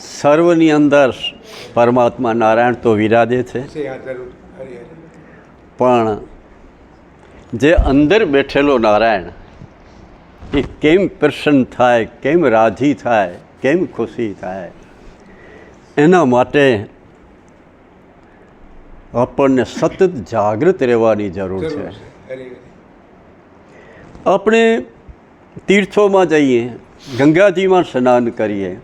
સર્વની અંદર પરમાત્મા નારાયણ તો વિરાજે છે. પણ જે અંદર બેઠેલો નારાયણ એ કેમ પ્રસન્ન થાય કેમ રાજી થાય કેમ ખુશી થાય? એના માટે આપણને સતત જાગૃત રહેવાની જરૂર છે. આપણે તીર્થોમાં જઈએ ગંગાજીમાં સ્નાન કરીએ.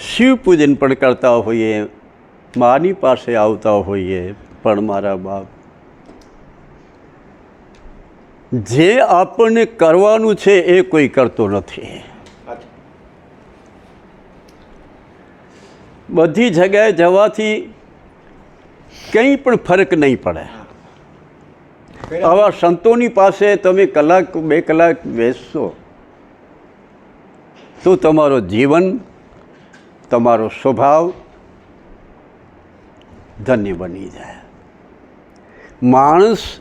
શિવ પૂજન પણ કરતા હોઈએ, માની પાસે આવતા હોઈએ, પણ મારા બાપ. જે આપણને કરવાનું છે એ કોઈ કરતો નથી. બધી જગ્યાએ જવાથી કંઈ પણ ફરક નહીં પડે. આવા સંતોની પાસે તમે કલાક, બે કલાક બેસશો. તો તમારો જીવન, તમારો સ્વભાવ ધન્ય બની જાય? માણસ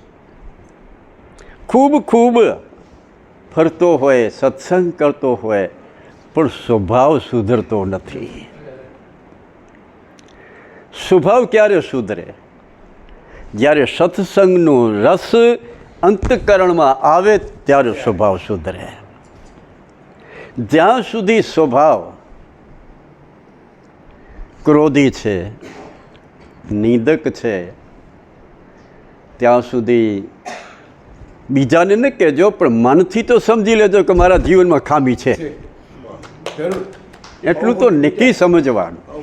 ખૂબ ખૂબ ફરતો હોય, સત્સંગ કરતો હોય, પણ સ્વભાવ સુધરતો નથી. સ્વભાવ ક્યારે સુધરે? જ્યારે સત્સંગનું રસ અંતકરણમાં આવે ત્યારે સ્વભાવ સુધરે. જ્યાં સુધી સ્વભાવ ક્રોધી છે નિંદક છે ત્યાં સુધી બીજાને ન કહેજો પણ મનથી તો સમજી લેજો કે મારા જીવનમાં ખામી છે. એટલું તો નક્કી સમજવાનું.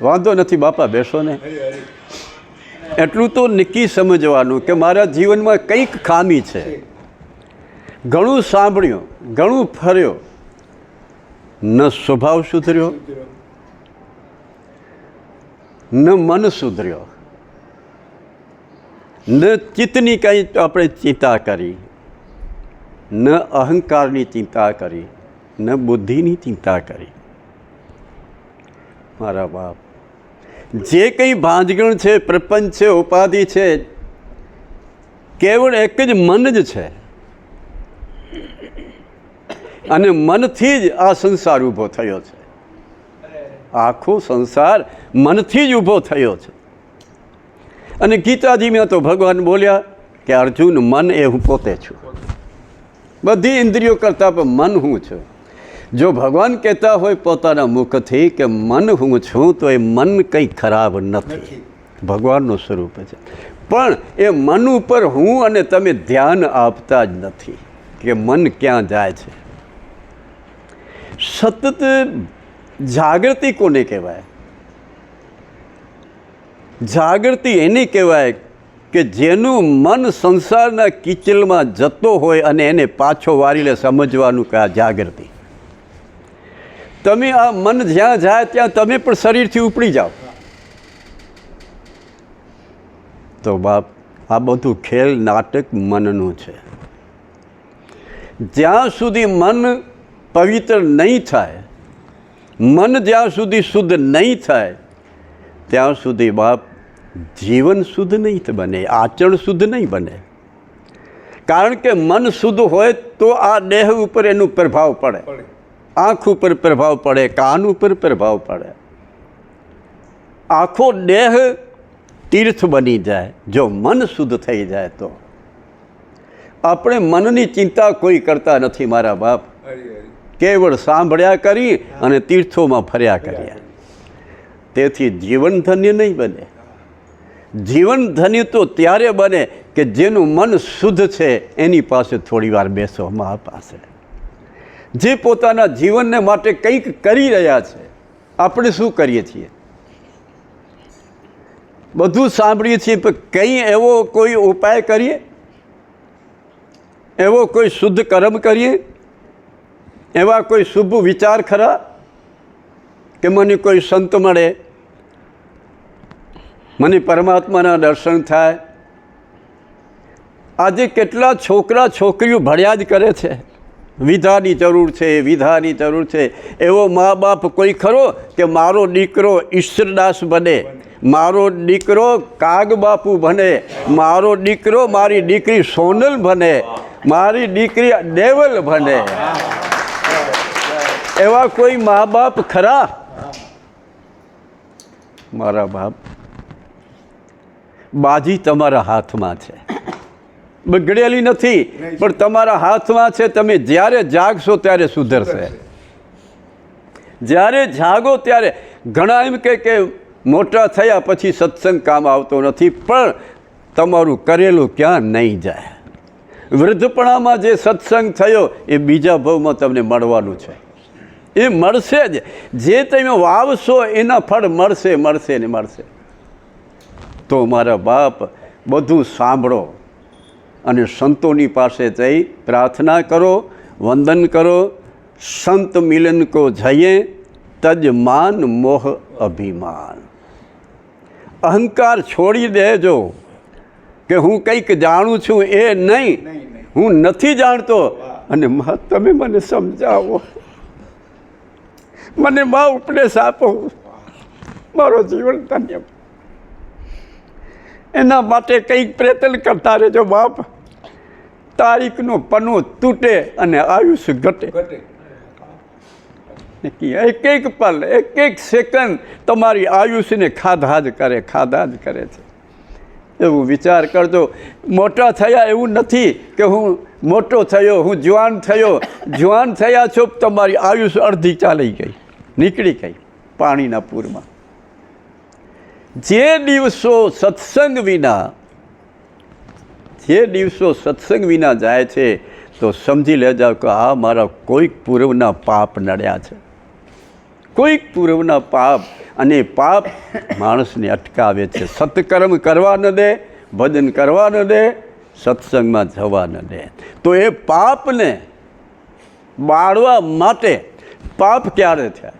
વાંધો નથી, બાપા, બેસો ને. એટલું તો નક્કી સમજવાનું કે મારા જીવનમાં કંઈક ખામી છે. ઘણું સાંભળ્યું, ઘણું ફર્યો. ન સ્વભાવ સુધર્યો, ન મન સુધર્યો. ન ચિત્તની કંઈ આપણે ચિંતા કરી, ન અહંકારની ચિંતા કરી, ન બુદ્ધિની ચિંતા કરી. મારા બાપ. જે કંઈ ભાંજગણ છે, પ્રપંચ છે, ઉપાધિ છે, કેવળ એક જ મન જ છે. અને મનથી જ આ સંસાર ઊભો થયો છે. આખો સંસાર મનથી જ ઊભો થયો છે. અને ગીતાજીમાં તો ભગવાન બોલ્યા કે, અર્જુન, મન એ હું પોતે છું. બધી ઇન્દ્રિયો કરતાં પણ મન હું છું. જો ભગવાન કહેતા હોય પોતાના મુખથી કે મન હું છું તો એ મન કંઈ ખરાબ નથી. ભગવાનનું સ્વરૂપ છે. પણ એ મન ઉપર હું અને તમે ધ્યાન આપતા જ નથી કે મન ક્યાં જાય છે. સતત જાગૃતિ કોને કહેવાય? જાગૃતિ એને કહેવાય કે જેનું મન સંસારના કિચલમાં જતો હોય અને એને પાછો વારીને સમજવાનું કે આ જાગૃતિ. તમે આ મન જ્યાં જાય ત્યાં તમે પણ શરીરથી ઉપડી જાઓ. તો બાપ, આ બધું ખેલ નાટક મનનું છે. જ્યાં સુધી મન પવિત્ર નહીં થાય, મન જ્યાં સુધી શુદ્ધ નહીં થાય, ત્યાં સુધી બાપ, જીવન શુદ્ધ નહીં બને, આચરણ શુદ્ધ નહીં બને. કારણ કે મન શુદ્ધ હોય તો આ દેહ ઉપર એનો પ્રભાવ પડે. પડે. આંખ ઉપર પ્રભાવ પડે કાન ઉપર પ્રભાવ પડે. આખો દેહ તીર્થ બની જાય જો મન શુદ્ધ થઈ જાય તો. આપણે મનની ચિંતા કોઈ કરતા નથી મારા બાપ. કેવળ સાંભળ્યા કરી અને તીર્થોમાં ફર્યા કર્યા તેથી જીવન ધન્ય નહીં બને. જીવન ધન્ય તો ત્યારે બને કે જેનું મન શુદ્ધ છે એની પાસે થોડી વાર બેસો મા પાસે. જે પોતાના જીવનને માટે કંઈક કરી રહ્યા છે, આપણે શું કરીએ છીએ? બધું સાંભળીએ છીએ, પણ કંઈ એવો કોઈ ઉપાય કરીએ? એવો કોઈ શુદ્ધ કર્મ કરીએ? એવા કોઈ શુભ વિચાર ખરા? કે મને કોઈ સંત મળે? મને પરમાત્માના દર્શન થાય? આજે કેટલા છોકરા છોકરીઓ ભણ્યા જ કરે છે. વિધાની જરૂર છે, વિધાની જરૂર છે. એવો મા બાપ કોઈ ખરો કે મારો દીકરો ઈશ્વરદાસ બને? મારો દીકરો કાગબાપુ બને. મારો દીકરો મારી દીકરી સોનલ બને. મારી દીકરી દેવલ બને. એવા કોઈ મા બાપ ખરા? મારા બાપ, બાજી તમારા હાથમાં છે. બગડેલી નથી પણ તમારા હાથમાં છે તમે જ્યારે જાગશો ત્યારે સુધરશે. જ્યારે જાગો ત્યારે ઘણા એમ કે કે મોટા થયા પછી સત્સંગ કામ આવતો નથી પણ તમારું કરેલું ક્યાં નહીં જાય. વૃદ્ધપણામાં જે સત્સંગ થયો એ બીજા ભાવમાં તમને મળવાનું છે. એ મળશે જ. જે તમે વાવશો એના ફળ મળશે મળશે ને મળશે. તો મારા બાપ બધું સાંભળો. અને સંતોની પાસે જઈ પ્રાર્થના કરો વંદન કરો સંત મિલન કો જઈએ તજ માન મોહ અભિમાન. અહંકાર છોડી દેજો. કે હું કંઈક જાણું છું એ નહીં. હું નથી જાણતો. અને તમે મને સમજાવો. મને મા ઉપદેશ આપો. મારો જીવન ધન્ય એના માટે કંઈક પ્રયત્ન કરતા રહેજો બાપ. તારીખનું પનું તૂટે અને આયુષ્ય ઘટે. એક એક પલ એક એક સેકન્ડ તમારી આયુષ્યને ખાધા જ કરે ખાધા જ કરે છે. એવું વિચાર કરજો. મોટા થયા એવું નથી કે હું મોટો થયો હું જવાન થયો. જવાન થયા છો તમારી આયુષ્ય અડધી ચાલી ગઈ નીકળી ગઈ પાણીના પૂરમાં. જે દિવસો સત્સંગ વિના, જે દિવસો સત્સંગ વિના જાય છે, તો સમજી લેજો કે આ મારા કોઈક પૂર્વના પાપ નડ્યા છે. કોઈક પૂર્વના પાપ અને પાપ માણસને અટકાવે છે. સત્કર્મ કરવા ન દે, ભજન કરવા ન દે, સત્સંગમાં જવા ન દે. તો એ પાપને બાળવા માટે પાપ ક્યારે થયા?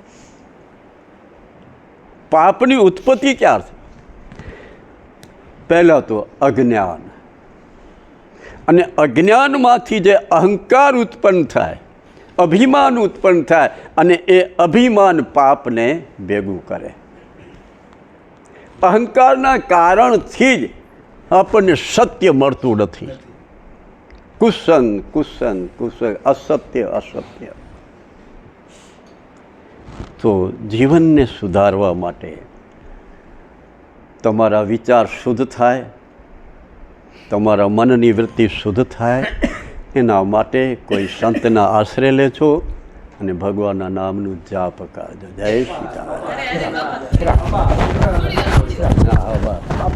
પાપની ઉત્પત્તિ ક્યારથી પહેલાં તો અજ્ઞાન. અને અજ્ઞાનમાંથી જે અહંકાર ઉત્પન્ન થાય, અભિમાન ઉત્પન્ન થાય, અને એ અભિમાન પાપને ભેગું કરે. અહંકારના કારણથી જ આપણને સત્ય મળતું નથી. કુસંગ કુસંગ કુસંગ, અસત્ય અસત્ય. તો જીવનને સુધારવા માટે તમારા વિચાર શુદ્ધ થાય, તમારા મનની વૃત્તિ શુદ્ધ થાય, એના માટે કોઈ સંતના આશરે લેજો અને ભગવાનના નામનું જાપ કરજો. જય સીતારામ